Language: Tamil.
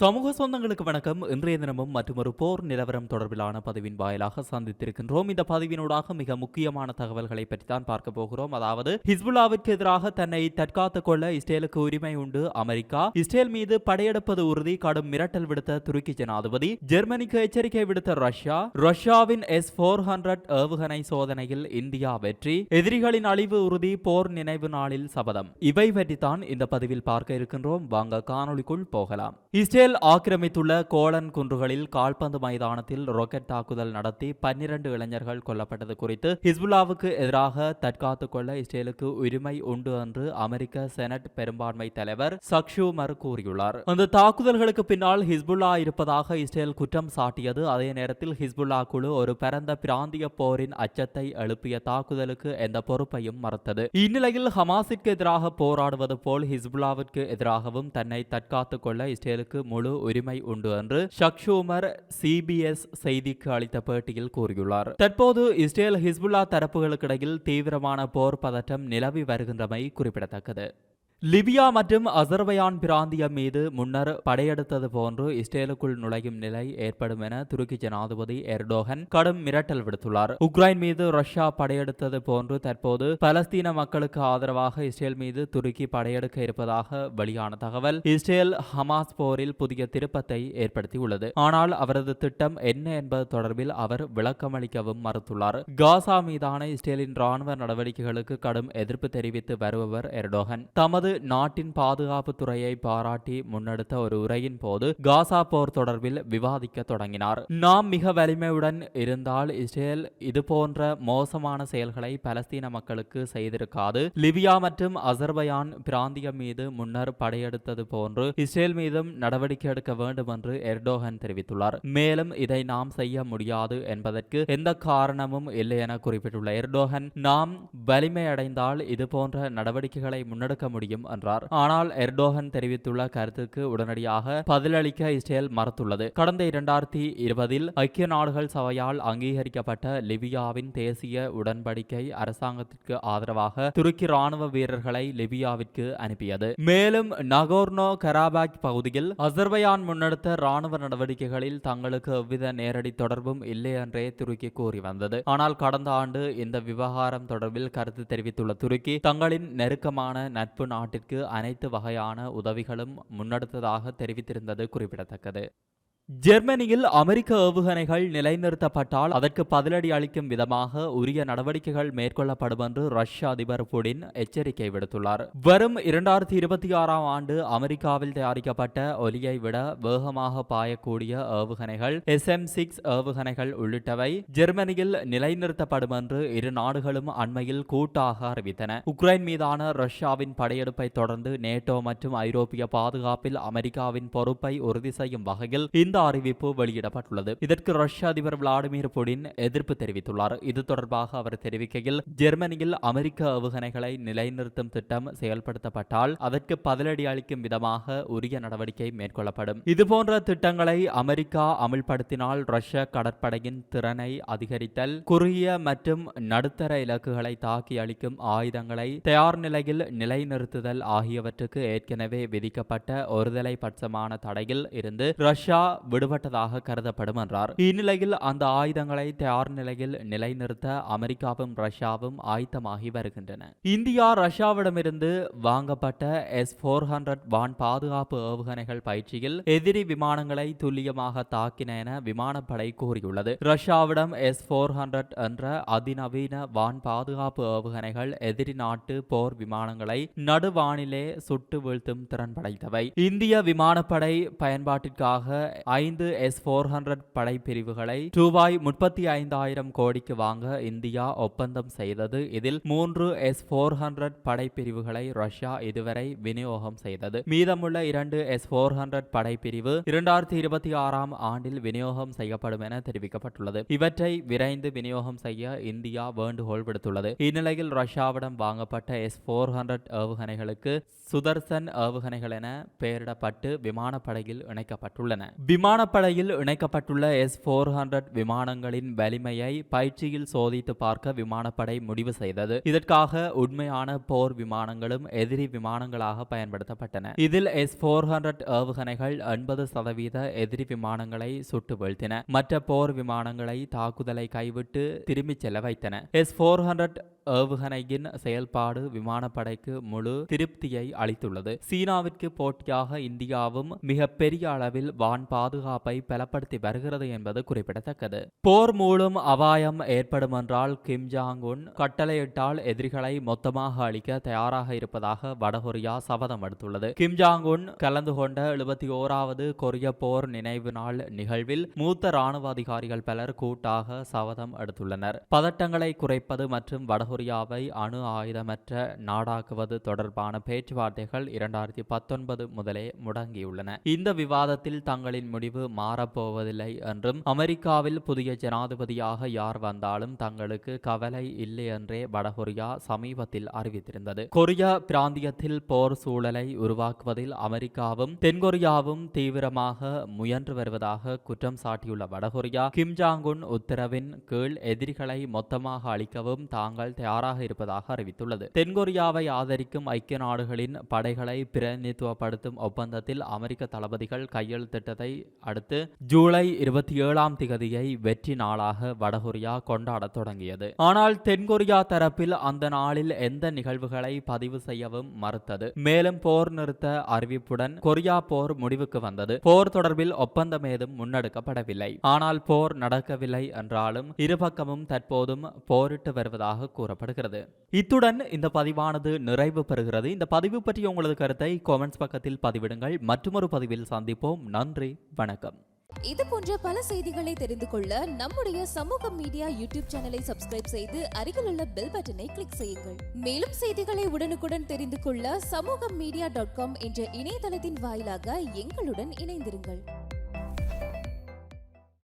சமூக சொந்தங்களுக்கு வணக்கம். இன்றைய தினமும் மற்றொரு போர் நிலவரம் தொடர்பிலான பதிவின் வாயிலாக சந்தித்திருக்கின்றோம். இந்த பதிவினூடாக மிக முக்கியமான தகவல்களை பற்றி தான் பார்க்க போகிறோம். அதாவது ஹிஸ்புல்லாவிற்கு எதிராக தன்னை தற்காத்துக் கொள்ள இஸ்ரேலுக்கு உரிமை உண்டு. அமெரிக்கா இஸ்ரேல் மீது படையெடுப்பது உறுதி. கடும் மிரட்டல் விடுத்த துருக்கி ஜனாதிபதி. ஜெர்மனிக்கு எச்சரிக்கை விடுத்த ரஷ்யா. ரஷ்யாவின் எஸ் போர் ஹண்ட்ரட் ஏவுகணை சோதனையில் இந்தியா வெற்றி. எதிரிகளின் அழிவு உறுதி. போர் நினைவு நாளில் சபதம். இவை பற்றித்தான் இந்த பதிவில் பார்க்க இருக்கின்றோம். வாங்க காணொளிக்குள் போகலாம். இஸ்ரேல் ஆக்கிரமித்துள்ள கோலன் குன்றுகளில் கால்பந்து மைதானத்தில் ராக்கெட் தாக்குதல் நடத்தி பன்னிரண்டு இளைஞர்கள் கொல்லப்பட்டது குறித்து ஹிஸ்புல்லாவுக்கு எதிராக தற்காத்துக் கொள்ள இஸ்ரேலுக்கு உரிமை உண்டு என்று அமெரிக்க செனட் பெரும்பான்மை தலைவர் சக்ஷூமர் கூறியுள்ளார். அந்த தாக்குதல்களுக்கு பின்னால் ஹிஸ்புல்லா இருப்பதாக இஸ்ரேல் குற்றம் சாட்டியது. அதே நேரத்தில் ஹிஸ்புல்லா குழு ஒரு பரந்த பிராந்திய போரின் அச்சத்தை எழுப்பிய தாக்குதலுக்கு எந்த பொறுப்பையும் மறுத்தது. இந்நிலையில் ஹமாஸிற்கு எதிராக போராடுவது போல் ஹிஸ்புல்லாவிற்கு எதிராகவும் தன்னை தற்காத்துக் கொள்ள இஸ்ரேலுக்கு முழு உரிமை உண்டு என்று ஷக்ஷூமர் சிபிஎஸ் செய்திக்கு அளித்த பேட்டியில் கூறியுள்ளார். தற்போது இஸ்ரேல் ஹிஸ்புல்லா தரப்புகளுக்கிடையில் தீவிரமான போர் பதற்றம் நிலவி வருகின்றமை குறிப்பிடத்தக்கது. லிபியா மற்றும் அசர்பையான் பிராந்தியம் மீது முன்னர் படையெடுத்தது போன்று இஸ்ரேலுக்குள் நுழையும் நிலை ஏற்படும் என துருக்கி ஜனாதிபதி எர்டோகன் கடும் மிரட்டல் விடுத்துள்ளார். உக்ரைன் மீது ரஷ்யா படையெடுத்தது போன்று தற்போது பலஸ்தீன மக்களுக்கு ஆதரவாக இஸ்ரேல் மீது துருக்கி படையெடுக்க இருப்பதாக வெளியான தகவல் இஸ்ரேல் ஹமாஸ் போரில் புதிய திருப்பத்தை ஏற்படுத்தியுள்ளது. ஆனால் அவரது திட்டம் என்ன என்பது தொடர்பில் அவர் விளக்கமளிக்கவும் மறுத்துள்ளார். காசா மீதான இஸ்ரேலின் ராணுவ நடவடிக்கைகளுக்கு கடும் எதிர்ப்பு தெரிவித்து வருபவர் எர்டோகன். தமது நாட்டின் பாதுகாப்பு துறையை பாராட்டி முன்னெடுத்த ஒரு உரையின் போது காசா போர் தொடர்பில் விவாதிக்க தொடங்கினார். நாம் மிக வலிமையுடன் இருந்தால் இஸ்ரேல் இது போன்ற மோசமான செயல்களை பலஸ்தீன மக்களுக்கு செய்திருக்காது. லிபியா மற்றும் அசர்பையான் பிராந்தியம் மீது முன்னர் படையெடுத்தது போன்று இஸ்ரேல் மீதும் நடவடிக்கை எடுக்க வேண்டும் என்று எர்டோகன் தெரிவித்துள்ளார். மேலும் இதை நாம் செய்ய முடியாது என்பதற்கு எந்த காரணமும் இல்லை என குறிப்பிட்டுள்ள எர்டோகன் நாம் வலிமையடைந்தால் இது போன்ற நடவடிக்கைகளை முன்னெடுக்க முடியும். முடியும் என்றார். ஆனால் எர்டோகன் தெரிவித்துள்ள கருத்துக்கு உடனடியாக பதிலளிக்க இஸ்ரேல் மறுத்துள்ளது. கடந்த இரண்டாயிரத்தி இருபதில் ஐக்கிய நாடுகள் சபையால் அங்கீகரிக்கப்பட்ட லிபியாவின் தேசிய உடன்படிக்கை அரசாங்கத்திற்கு ஆதரவாக துருக்கி ராணுவ வீரர்களை லிபியாவிற்கு அனுப்பியது. மேலும் நகோர்னோ கராபாக் பகுதியில் அசர்பையான் முன்னெடுத்த ராணுவ நடவடிக்கைகளில் தங்களுக்கு எவ்வித நேரடி தொடர்பும் இல்லை என்றே துருக்கி கூறி வந்தது. ஆனால் கடந்த ஆண்டு இந்த விவகாரம் தொடர்பில் கருத்து தெரிவித்துள்ள துருக்கி தங்களின் நெருக்கமான நட்பு நாட்டிற்கு அனைத்து வகையான உதவிகளும் முன்னெடுத்ததாக தெரிவித்திருந்தது குறிப்பிடத்தக்கது. ஜெர்மனியில் அமெரிக்க ஏவுகணைகள் நிலைநிறுத்தப்பட்டால் அதற்கு பதிலடி அளிக்கும் விதமாக உரிய நடவடிக்கைகள் மேற்கொள்ளப்படும் என்று ரஷ்ய அதிபர் புடின் எச்சரிக்கை விடுத்துள்ளார். வரும் இரண்டாயிரத்தி இருபத்தி ஆறாம் ஆண்டு அமெரிக்காவில் தயாரிக்கப்பட்ட ஒலியை விட வேகமாக பாயக்கூடிய ஏவுகணைகள் எஸ் எம் சிக்ஸ் ஏவுகணைகள் உள்ளிட்டவை ஜெர்மனியில் நிலைநிறுத்தப்படும் என்று இரு நாடுகளும் அண்மையில் கூட்டாக அறிவித்தன. உக்ரைன் மீதான ரஷ்யாவின் படையெடுப்பை தொடர்ந்து நேட்டோ மற்றும் ஐரோப்பிய பாதுகாப்பில் அமெரிக்காவின் பொறுப்பை உறுதி செய்யும் வகையில் இந்த அறிவிப்பு வெளியிடப்பட்டுள்ளது. இதற்கு ரஷ்ய அதிபர் விளாடிமிர் புடின் எதிர்ப்பு தெரிவித்துள்ளார். இது தொடர்பாக அவர் தெரிவிக்கையில் ஜெர்மனியில் அமெரிக்க ஏவுகணைகளை நிலைநிறுத்தும் திட்டம் செயல்படுத்தப்பட்டால் அதற்கு பதிலடி அளிக்கும் விதமாக உரிய நடவடிக்கை மேற்கொள்ளப்படும். இதுபோன்ற திட்டங்களை அமெரிக்கா அமல்படுத்தினால் ரஷ்ய கடற்படையின் திறனை அதிகரித்தல் குறுகிய மற்றும் நடுத்தர இலக்குகளை தாக்கி அளிக்கும் ஆயுதங்களை தயார் நிலையில் நிலைநிறுத்துதல் ஆகியவற்றுக்கு ஏற்கனவே விதிக்கப்பட்ட ஒருதலை பட்சமான தடையில் இருந்து ரஷ்யா விடுபட்டதாக கருதப்படும் என்றார் இந்நிலையில் அந்த ஆயுதங்களை தயார் நிலையில் நிலைநிறுத்த அமெரிக்காவும் ரஷ்யாவும் ஆயத்தமாகி வருகின்றன. இந்தியா ரஷ்யாவிடமிருந்து வாங்கப்பட்ட எஸ் போர் ஹண்ட்ரட் வான் பாதுகாப்பு ஏவுகணைகள் பயிற்சியில் எதிரி விமானங்களை துல்லியமாக தாக்கின என விமானப்படை கூறியுள்ளது. ரஷ்யாவிடம் எஸ் போர் ஹண்ட்ரட் என்ற அதிநவீன வான் பாதுகாப்பு ஏவுகணைகள் எதிரி நாட்டு போர் விமானங்களை நடுவானிலே சுட்டு வீழ்த்தும் திறன் படைத்தவை. இந்திய விமானப்படை பயன்பாட்டிற்காக ஐந்து எஸ் போர் ஹண்ட்ரட் படைப்பிரிவுகளை ரூபாய் முப்பத்தி ஐந்தாயிரம் கோடிக்கு வாங்க இந்தியா ஒப்பந்தம் செய்தது. இதில் மூன்று எஸ் போர் ஹண்ட்ரட் படைப்பிரிவுகளை ரஷ்யா இதுவரை விநியோகம் செய்தது. மீதமுள்ள இரண்டு எஸ் போர் ஹண்ட்ரட் படைப்பிரிவு இரண்டாயிரத்தி இருபத்தி ஆறாம் ஆண்டில் விநியோகம் செய்யப்படும் என தெரிவிக்கப்பட்டுள்ளது. இவற்றை விரைந்து விநியோகம் செய்ய இந்தியா வேண்டுகோள் விடுத்துள்ளது. இந்நிலையில் ரஷ்யாவிடம் வாங்கப்பட்ட எஸ் போர் ஹண்ட்ரட் ஏவுகணைகளுக்கு சுதர்சன் ஏவுகணைகள் என பெயரிடப்பட்டு விமானப்படையில் இணைக்கப்பட்டுள்ளன. விமானப்படையில் இணைக்கப்பட்டுள்ள எஸ் போர் ஹண்ட்ரட் விமானங்களின் வலிமையை பயிற்சியில் சோதித்து பார்க்க விமானப்படை முடிவு செய்தது. இதற்காக உண்மையான போர் விமானங்களும் எதிரி விமானங்களாக பயன்படுத்தப்பட்டன. இதில் எஸ் போர் ஹண்ட்ரட் ஏவுகணைகள் எண்பது சதவீத எதிரி விமானங்களை சுட்டு வீழ்த்தின. மற்ற போர் விமானங்களை தாக்குதலை கைவிட்டு திரும்பிச் செல்ல வைத்தன. எஸ் போர் ஹண்ட்ரட் ஏவுகணையின் செயல்பாடு விமானப்படைக்கு முழு திருப்தியை அளித்துள்ளது. சீனாவிற்கு போட்டியாக இந்தியாவும் மிக பெரிய அளவில் வான் பாதுகாப்பை பலப்படுத்தி வருகிறது என்பது குறிப்பிடத்தக்கது. போர் மூலம் அபாயம் ஏற்படும் என்றால் கிம் ஜாங் உன் கட்டளையிட்டால் எதிரிகளை மொத்தமாக அளிக்க தயாராக இருப்பதாக வடகொரியா சபதம் எடுத்துள்ளது. கிம் ஜாங் உன் கலந்து கொண்ட எழுபத்தி ஓராவது கொரிய போர் நினைவு நாள் நிகழ்வில் மூத்த ராணுவ அதிகாரிகள் பலர் கூட்டாக சபதம் எடுத்துள்ளனர். பதட்டங்களை குறைப்பது மற்றும் கொரியாவை அணு ஆயுதமற்ற நாடாக்குவது தொடர்பான பேச்சுவார்த்தைகள் இரண்டாயிரத்தி பத்தொன்பது முதலே முடங்கியுள்ளன. இந்த விவாதத்தில் தங்களின் முடிவு மாறப்போவதில்லை என்றும் அமெரிக்காவில் புதிய ஜனாதிபதியாக யார் வந்தாலும் தங்களுக்கு கவலை இல்லை என்றே வடகொரியா சமீபத்தில் அறிவித்திருந்தது. கொரியா பிராந்தியத்தில் போர் சூழலை உருவாக்குவதில் அமெரிக்காவும் தென்கொரியாவும் தீவிரமாக முயன்று வருவதாக குற்றம் சாட்டியுள்ள வடகொரியா கிம் உன் உத்தரவின் கீழ் எதிரிகளை மொத்தமாக அளிக்கவும் தாங்கள் தயாராக இருப்பதாக அறிவித்துள்ளது. தென்கொரியாவை ஆதரிக்கும் ஐக்கிய நாடுகளின் படைகளை பிரதிநிதித்துவப்படுத்தும் ஒப்பந்தத்தில் அமெரிக்க தளபதிகள் கையெழுத்திட்டதை அடுத்து ஜூலை இருபத்தி ஏழாம் திகதியை வெற்றி நாளாக வடகொரியா கொண்டாடத் தொடங்கியது. ஆனால் தென்கொரியா தரப்பில் அந்த நாளில் எந்த நிகழ்வுகளை பதிவு செய்யவும் மறுத்தது. மேலும் போர் நிறுத்த அறிவிப்புடன் கொரியா போர் முடிவுக்கு வந்தது. போர் தொடர்பில் ஒப்பந்தம் ஏதும் முன்னெடுக்கப்படவில்லை. ஆனால் போர் நடக்கவில்லை என்றாலும் இருபக்கமும் தற்போதும் போரிட்டு வருவதாக கூறப்படுகிறது. இத்துடன் இந்த பதிவானது நிறைவு பெறுகிறது. இந்த பதிவு பற்றி உங்களது கருத்தை காமெண்ட்ஸ் பக்கத்தில் பதிவிடுங்கள். மற்றொரு பதிவில் சந்திப்போம். நன்றி வணக்கம். இது போன்ற பல செய்திகளை தெரிந்து கொள்ள நம்முடைய சமூக மீடியா யூடியூப் சேனலை சப்ஸ்கிரைப் செய்து அருகிலுள்ள பெல் பட்டனை கிளிக் செய்யுங்கள். மேலும் செய்திகளை உடனுக்குடன் தெரிந்து கொள்ள சமூக மீடியா டாட் காம் என்ற இணையதளத்தின் வாயிலாக எங்களுடன் இணைந்திருங்கள்.